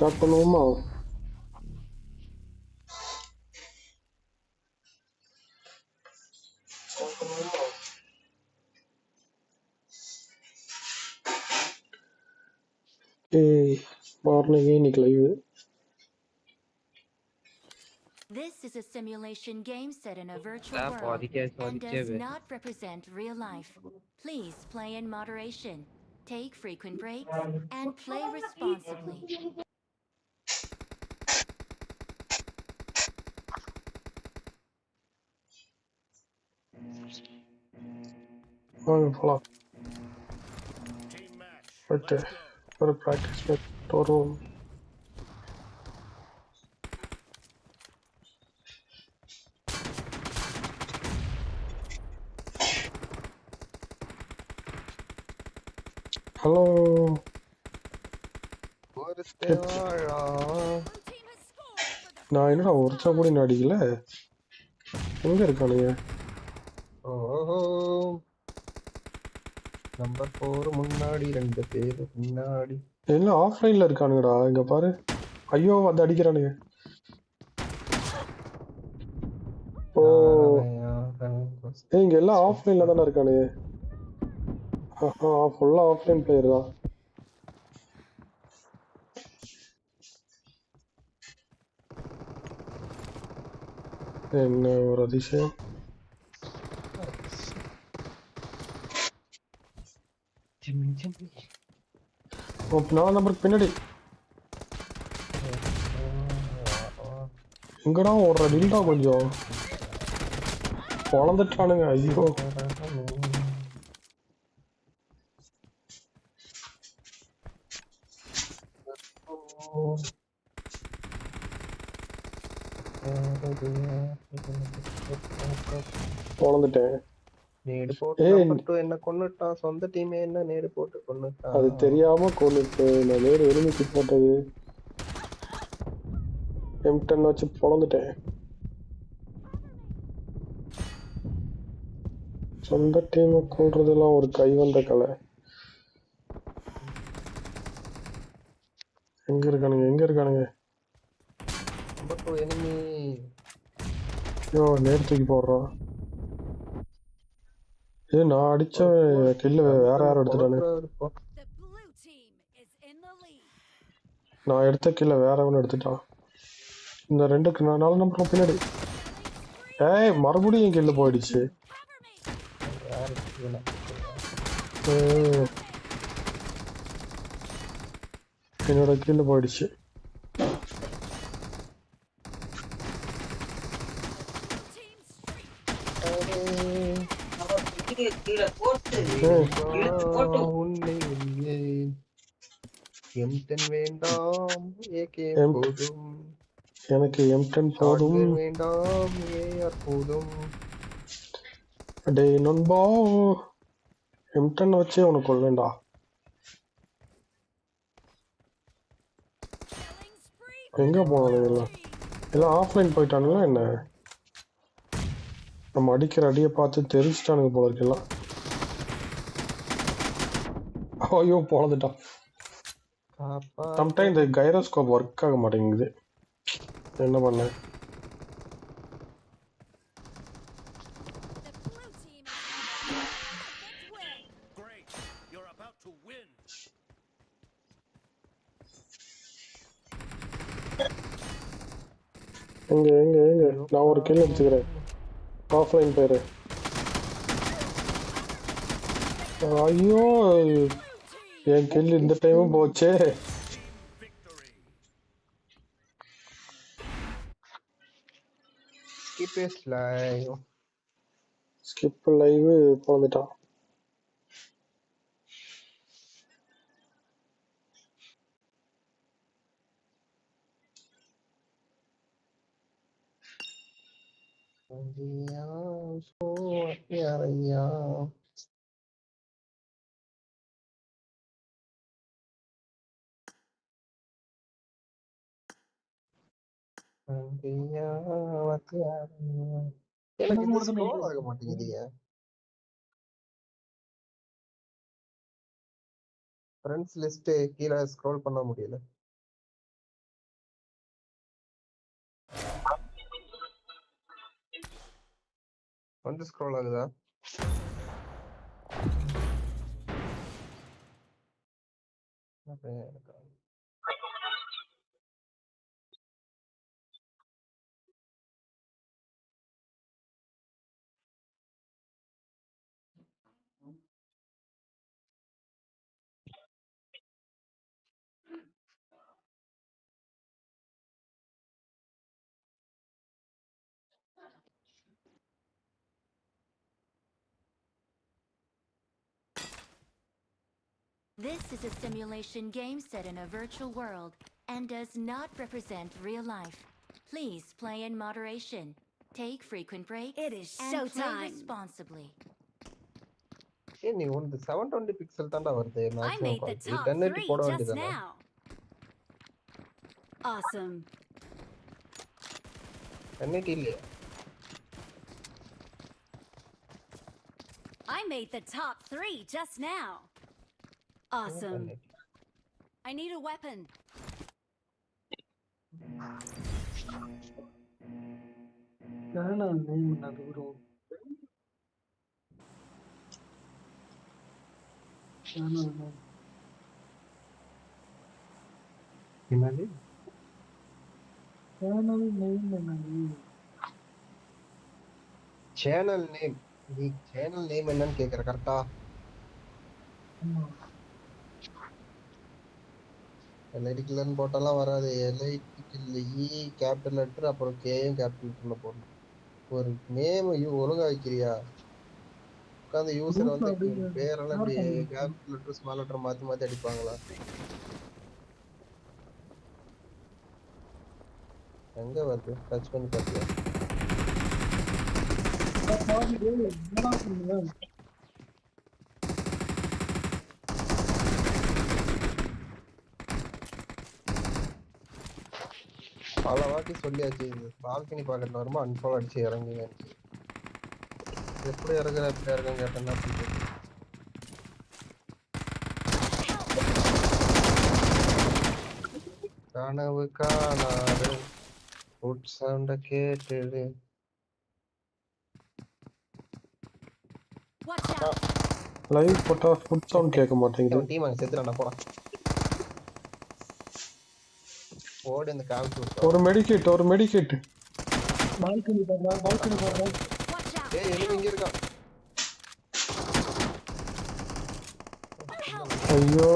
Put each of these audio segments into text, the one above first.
The normal. This is a simulation game set in a virtual world and does not represent real life. Please play in moderation, take frequent breaks, and play responsibly. வாங்க போலாம் பட்டு ஒரு practice பண்ணிட்டு வருவோம் hello நான் என்னடா கூட இன்னும் அடிக்கல? எங்க இருக்கானுங்க? நம்பர் ஃபோர் முன்னாடி ரெண்டு பேர் முன்னாடி எல்லாம் ஆஃப்லைன்ல இருக்கானுங்கடா இங்க பாரு. ஐயோ வந்து அடிக்கிறானுங்க. ஓ. ஏய் இங்க எல்லாம் ஆஃப்லைன்ல தானே இருக்கானுங்க. ஆஹா ஃபுல்லா ஆஃப்லைன் பிளேயர் தான். என்ன ஒரு அதிசயம். நாலு நம்பருக்கு பின்னாடி. இங்கடா ஓடுற டில்டா கொஞ்சம். பொழந்துட்டானுங்க ஐயோ. பொழந்துட்டேன் நேடு போட்டு என்ன கொன்னுட்டான் சொந்த டீமே என்ன நேடு போட்டு கொன்னுட்டான் அது தெரியாம கொண்டுட்டு நான் வேறு எலுமிச்சு போட்டது. எம்டன் வச்சு பொழந்துட்டேன். சொந்த டீமை கொள்றதெல்லாம் ஒரு கைவந்த கலை. எங்க இருக்கானுங்க எங்க இருக்கானுங்க? enemy. ஐயோ நேர் தூக்கி போடுறான். ஏ நான் அடிச்ச கில்ல வேற யாரும் எடுத்துட்டானு? நான் எடுத்த கில்ல வேற ஒன்று எடுத்துட்டான். இந்த ரெண்டுக்கு நான் நாலு நம்பர் பின்னாடி. ஏய் மறுபடியும் கில்லு போயிடுச்சு. என்னோட கீழே போயிடுச்சு. M10 வேண்டாம் ஏகே போதும். எனக்கு எம்டன் போதும். Hardware வேண்டாம் ஏஆர் போதும். டேய் நண்பா எம்டன் வச்சே உனக்கு கொள்ளேண்டா எங்க போனானுங்க எல்லாம் எல்லாம் ஆஃப்லைன் போயிட்டானுங்களா என்ன? நம்ம அடிக்கிற அடியை பார்த்து தெரிச்சிட்டானுங்க போல இருக்கு எல்லாம். ஐயோ பொழந்துட்டான் காப்பா சம்டைம் இந்த கைரோஸ்கோப் ஒர்க் ஆக மாட்டேங்குது. என்ன பண்ண? எங்க எங்க எங்க? நான் ஒரு கில் அடிச்சுக்கிறேன். ஆஃப்லைன் பேரு ஐயோ என் கில் இந்த டைமும் போச்சே is live ஸ்கிப் லைவ் பிறந்துட்டான் ஐயா சோ ஐயா ஐயா எனக்கு மாட்டேங்குதுங்க ஃப்ரெண்ட்ஸ் லிஸ்ட் கீழ ஸ்க்ரோல் பண்ண முடியல. வந்து ஸ்க்ரோல் ஆகுதா? எனக்கு This is a simulation game set in a virtual world and does not represent real life. Please play in moderation. Take frequent breaks It is and play showtime. responsibly. ஏய் நீ உனது seven twenty pixel தான்டா வருது I maximum made the quality top ten eighty three போட just வேண்டியதானே now. Awesome. Ten eighty இல்லையா I made the top three just now. Awesome. 1080. I need a weapon. என்னது channel name நீ channel name என்னன்னு கேக்குற எல்ஐடிக்குலன்னு போட்டாலாம் வராது. எல்ஐடிக்கு இ கேபிட்டல் லெட்டர் அப்புறம் கேயும் capital லெட்டர்ல போடணும். ஒரு நேம் ஒழுங்கா வைக்கிறியா உட்காந்து யூசர் வந்து பேரெல்லாம் இப்படி கேபிட்டல் லெட்டர் ஸ்மால் லெட்டர் மாத்தி மாத்தி அடிப்பாங்களா? எங்க வருது? டச் பண்ணி பாத்தியா? பல வாட்டி சொல்லியாச்சு இது பால்கனி பாக்கெட்ல வருமா அன்ஃபாலோ அடிச்சு இறங்குங்க எப்படி இறங்குற எப்படி இறங்குங்க கேட்டேன்னா கனவு காணாது ஃபுட் சவுண்ட கேட்டுடு. லைவ் போட்டா ஃபுட் சவுண்ட் கேட்க மாட்டேங்குது. டீம் அங்க செத்துறான்டா போடா. ஓடி இந்த விட்டோம் ஒரு மெடிக்கெட் ஒரு மெடிக்கெட் Watch out. ஏய் எதுவும் இங்க இருக்கான் ஐயோ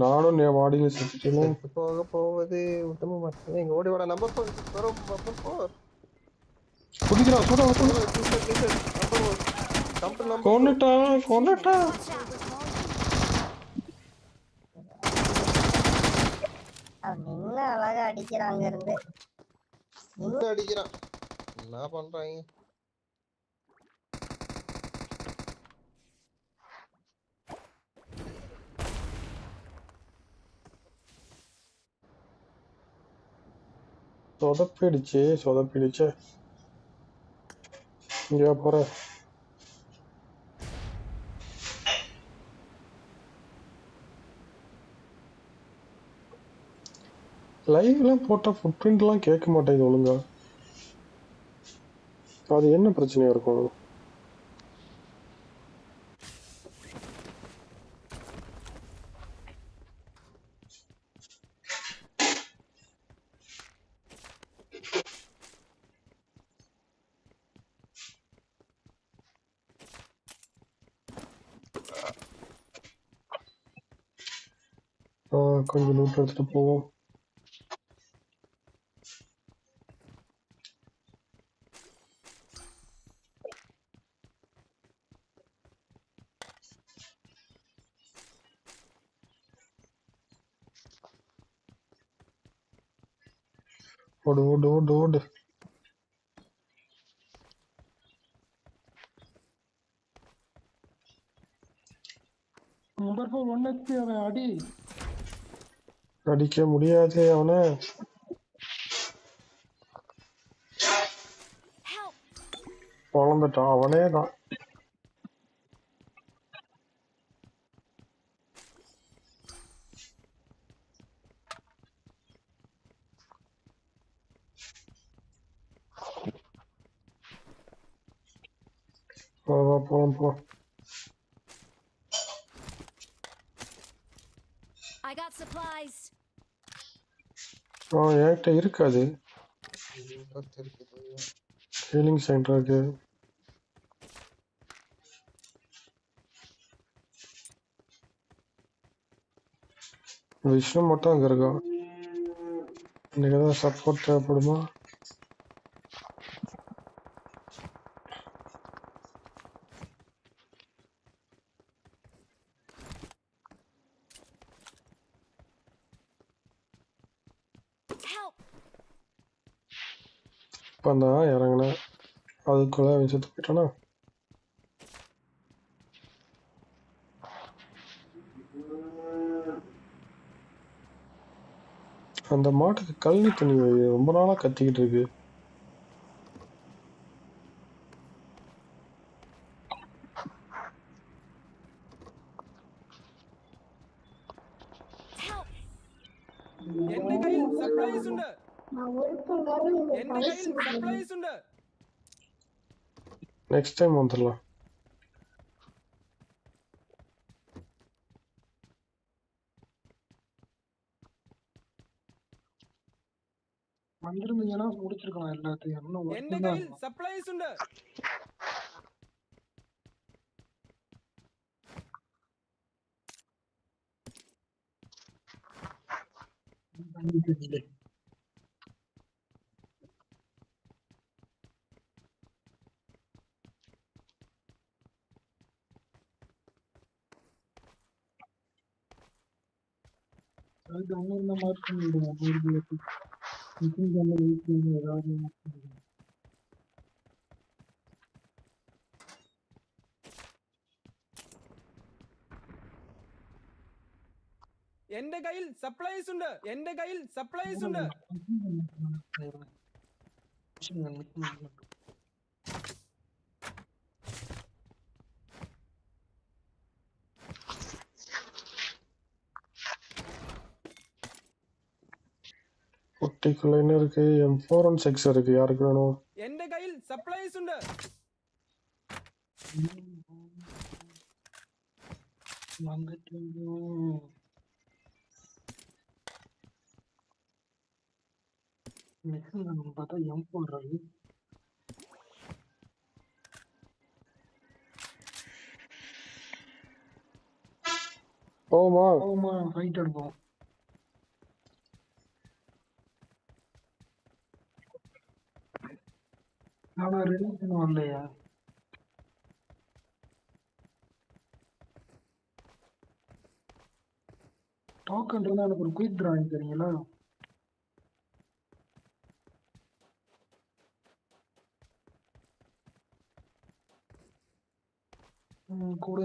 நானும் என் வாடியில செத்துட்டேன். செத்து போக போவது விட்டமா மாட்டேன் இங்க ஓடி வாடா நம்பர் ஃபோர் வரும் நம்பர் ஃபோர் குடிக்கிறான் சுட சுட. நம்பர் ஃபோர் கம்பெனி நம்பர் கொன்னுட்டான் கொன்னுட்டான் Watch நின்னு அழகா அடிக்கிறாங்க அங்க இருந்து. இன்னும் அடிக்கிறான். என்ன பண்றாங்க? சொதப்பிடுச்சு சொதப்பிடுச்சு. இங்கே போற லைவ்லாம் போட்டால் ஃபுட் பிரிண்ட்லாம் கேட்க மாட்டேங்குது ஒழுங்கா. அது என்ன பிரச்சனையாக இருக்கும்? ஆ, கொஞ்சம் லூட் எடுத்துகிட்டு போவோம். ஓடு ஓடு ஓடு ஓடு நம்பர் ஃபோர் ஒன் ஹெச்பி அவன் அடி அடிக்க முடியாது அவனை Help. பொழந்துட்டான் அவனே தான் வா வா போலாம் போ I got supplies. ஆ என்கிட்ட இருக்காது ஹீலிங் சென்டர் இருக்கு விஷ்ணு மட்டும் அங்க இருக்கான் இன்னைக்கு ஏதாவது சப்போர்ட் தேவைப்படுமா? இப்போ தான் இறங்கினேன் அதுக்குள்ளே அவன் செத்து போயிட்டானா அந்த மாட்டுக்கு கழனி துணி ரொம்ப நாளாக கத்திக்கிட்டு இருக்கு. நெக்ஸ்ட் டைம் வந்துடலாம். வந்திருந்தீங்கன்னா முடிச்சிருக்கலாம் எல்லாத்தையும். இன்னும் சப்ளைஸ் உண்டு Thank you. ഇങ്ങനെ മാറ്റുന്നുണ്ട് മൊബൈൽ ബിലൊക്കെ എന്റെ കയ്യിൽ സപ്ലൈസ് ഉണ്ട്. എന്റെ കയ്യിൽ സപ്ലൈസ് ഉണ്ട്. ஆர்டிகல் லைன் இருக்கு? எம் ஃபோர் ஒன் சிக்ஸ் இருக்கு. யாருக்கு வேணும்? எந்த கையில் சப்ளைஸ் உண்டு. வந்துட்டு பார்த்தா எம் ஃபோர் இருக்கு போமா. போமா ஃபைட் எடுப்போம். ஆனா ரெண்டு வரலையா? டோக்கன் இருந்தா எனக்கு ஒரு குயிக் டிராயிங் தெரியுங்களா கூட.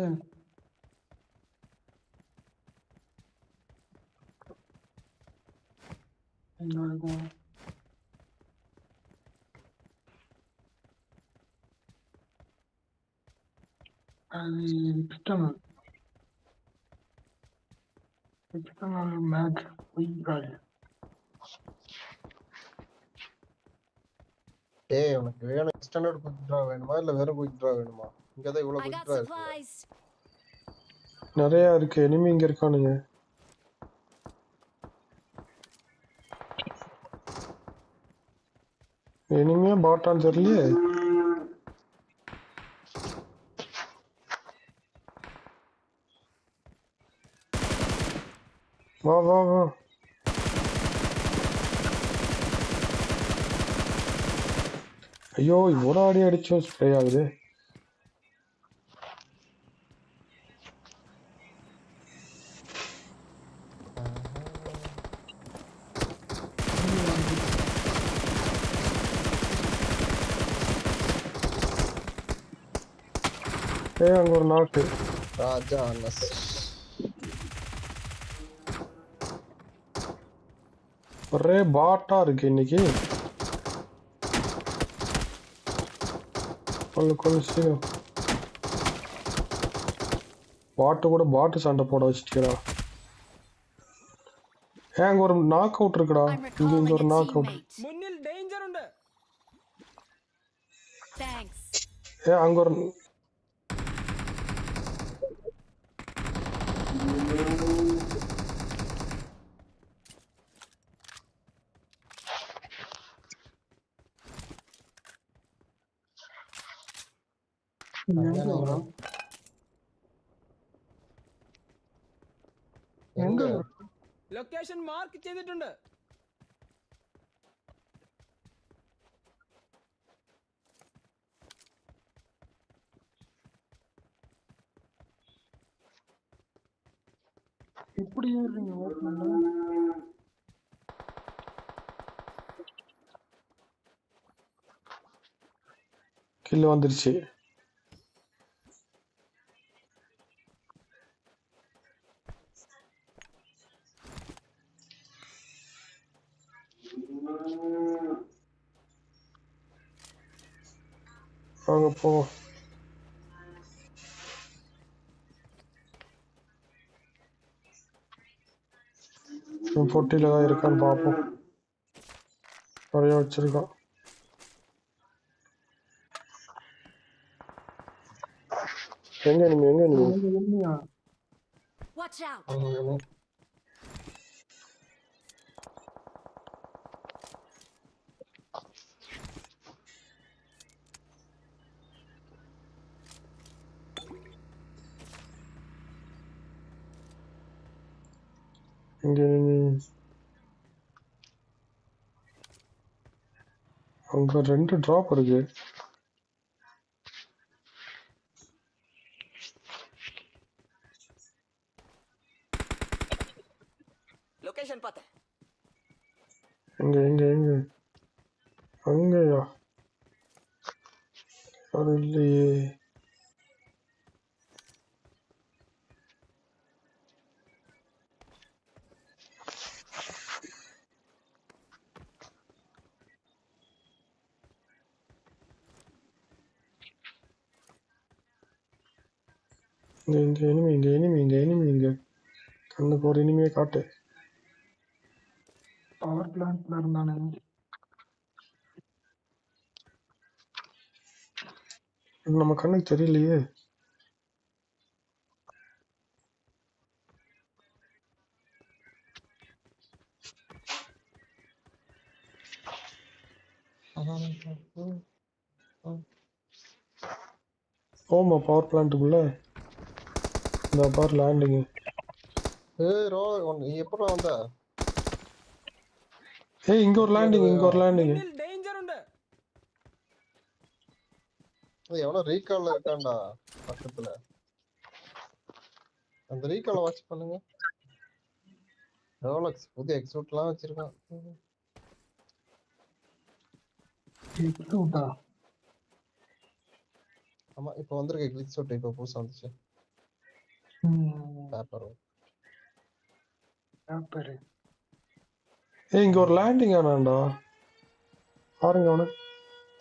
என்ன இருக்கும் எக்ஸ்டர்னல் மேக்ஸ் குயிக் டிராயிங் டேய் உனக்கு வேணும் எக்ஸ்டெண்டட் குயிக் ட்ரா வேணுமா? இல்ல வெறும் குயிக் ட்ரா வேணுமா? இங்க தான் இவ்வளவு I குயிக் ட்ரா இருக்கு. நிறைய இருக்கு. எனிமி இங்க இருக்கானுங்க எனிமே பாட்டான்னு தெரியலையே ஐயோ இவ்வளோ அடி அடிச்சும் ஸ்ப்ரே ஆகுது. ஏய் அங்க ஒரு நாக்கு ராஜா அனஸ் ஒரே பாட்டா இருக்கு இன்னைக்கு. கொள்ளு கொள்ளு பாட்டு கூட பாட்டு சண்டை போட வச்சிட்டா ஏன் அங்கே ஒரு நாக் அவுட் இருக்குடா. இங்க இங்க ஒரு நாக் அவுட் முன்னில் டேஞ்சர் உண்டு. தேங்க்ஸ் ஏ அங்க ஒரு ലൊക്കേഷൻ മാർക്ക് ചെയ്തിട്ടുണ്ട് இப்படி ஏறுறீங்க ஓட்டுனீங்க கில்லு வந்துருச்சு வாங்க போவோம் இவன் பொட்டியில தான் இருக்கான்னு பார்ப்போம் நிறைய வச்சிருக்கான் எங்க நீங்க எங்க நீங்க அங்கே ரெண்டு ட்ராப் இருக்கு. லொகேஷன் பார்த்தேன். எங்க எங்க எங்க அங்கயா? அது இல்லையே. இங்க இங்க இனிமே இங்க இனிமே இங்க இனிமே இங்க. கண்ணுக்கு ஒரு இனிமையை காட்டு. பவர் பிளான்ட்ல இருந்தானே. நம்ம கண்ணுக்கு தெரியலையே. போமா பவர் பிளான்ட்டுக்குள்ள இந்த பார் லேண்டிங் ஏய் ரோ நீ எப்பறா வந்த? ஏய் இங்க ஒரு லேண்டிங் இங்க ஒரு லேண்டிங் டேஞ்சர் உண்டு. ஏய் எவனோ ரீகால்ல இருக்கான்டா பக்கத்துல. அந்த ரீகால வாட்ச் பண்ணுங்க. ரோலக்ஸ் புது எக்ஸூட்லாம் வச்சிருக்கான். எக்ஸூட்டா ஆமா இப்போ வந்திருக்க கிளிக் அவுட் இப்போ புதுசா வந்துச்சு. பேப்பர் பேப்பர் ஏய் இங்க ஒரு லேண்டிங் ஆனாண்டா பாருங்க அவனு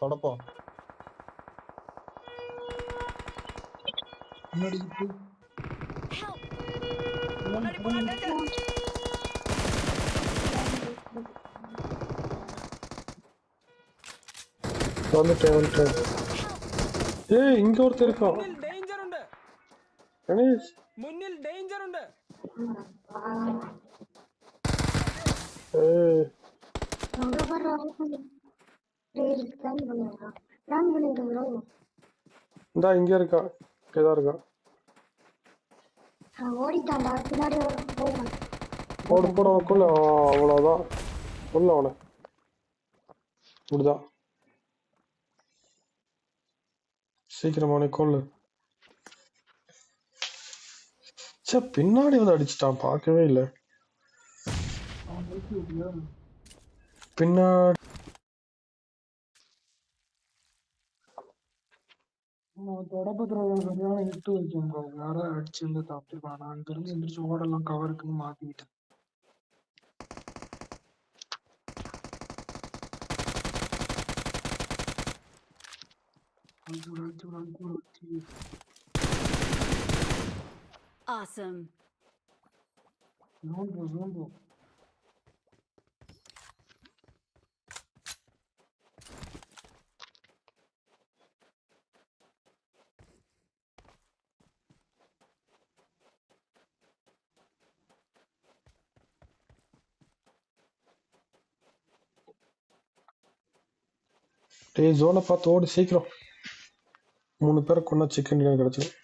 தொடப்போம் முன்னாடி வந்துட்டேன் வந்துட்டேன். ஏய் இங்க ஒருத்தர் இருக்கான். கணேஷ். മുന്നിൽ ഡേഞ്ചർ ഉണ്ട് ஏய் அங்க பாரு பிளான் பண்ணுங்க பிளான் பண்ணிடுங்க இந்தா இங்க இருக்கான் இங்கதான் இருக்கான் ஓடிட்டான்டா பின்னாடி போவான் போடு போடு அவனுக்குள்ள அவ்வளவுதான் உள்ள அவனை இப்படிதான் சீக்கிரம் அவனை கொள்ளு சே பின்னாடி வந்து அடிச்சிட்டான் பார்க்கவே இல்லை. பின்னாடி. தொடப்பத்துல சரியான ஹிட்டு வச்சேன் bro. யாரோ அடிச்சு வந்து தப்பிருப்பான் நான் அங்க இருந்து எந்திரிச்சு ஓடலாம் கவருக்குன்னு மாத்திக்கிட்டேன் விடு, அடிச்சு விடு, அடிச்சு விடு. Awesome. Zone bro, zone bro. டேய் ஜோனை பார்த்து ஓடு சீக்கிரம் மூணு பேரை கொண்டா சிக்கன் டின்னர் கிடைச்சிடும்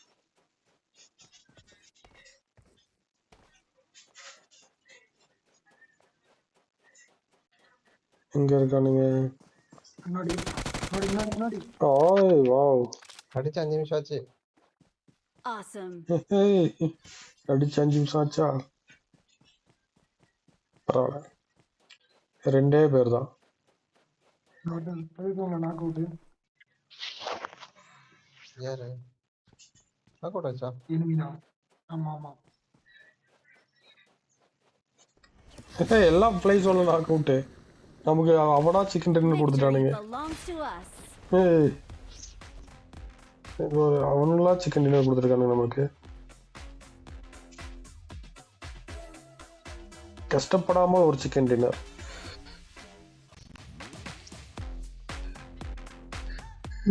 எங்க இருக்கானுங்க? முன்னாடி முன்னாடி வாவ். அடிச்சு அஞ்சு நிமிஷம் ஆச்சு. ஹேய், அடிச்சு அஞ்சு நிமிஷம் ஆச்சா? பரவாயில்ல ரெண்டே பேர் தான். நாக் யாரு? நாக் அவுட் ஆச்சா? எனிமி தான். ஆமா ஆமா. எல்லாம் பிளேஸ் சொல்ல நாக் அவுட்டு நமக்கு அவனா சிக்கன் டின்னர் கொடுத்துட்டானுங்க. அவனுங்களா சிக்கன் டின்னர் கொடுத்துருக்கானுங்க நமக்கு. கஷ்டப்படாம ஒரு சிக்கன் டின்னர்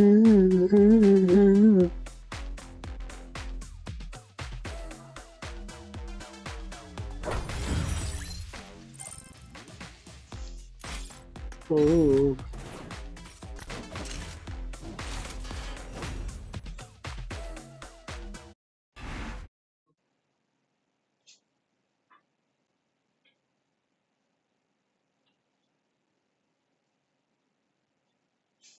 ஓ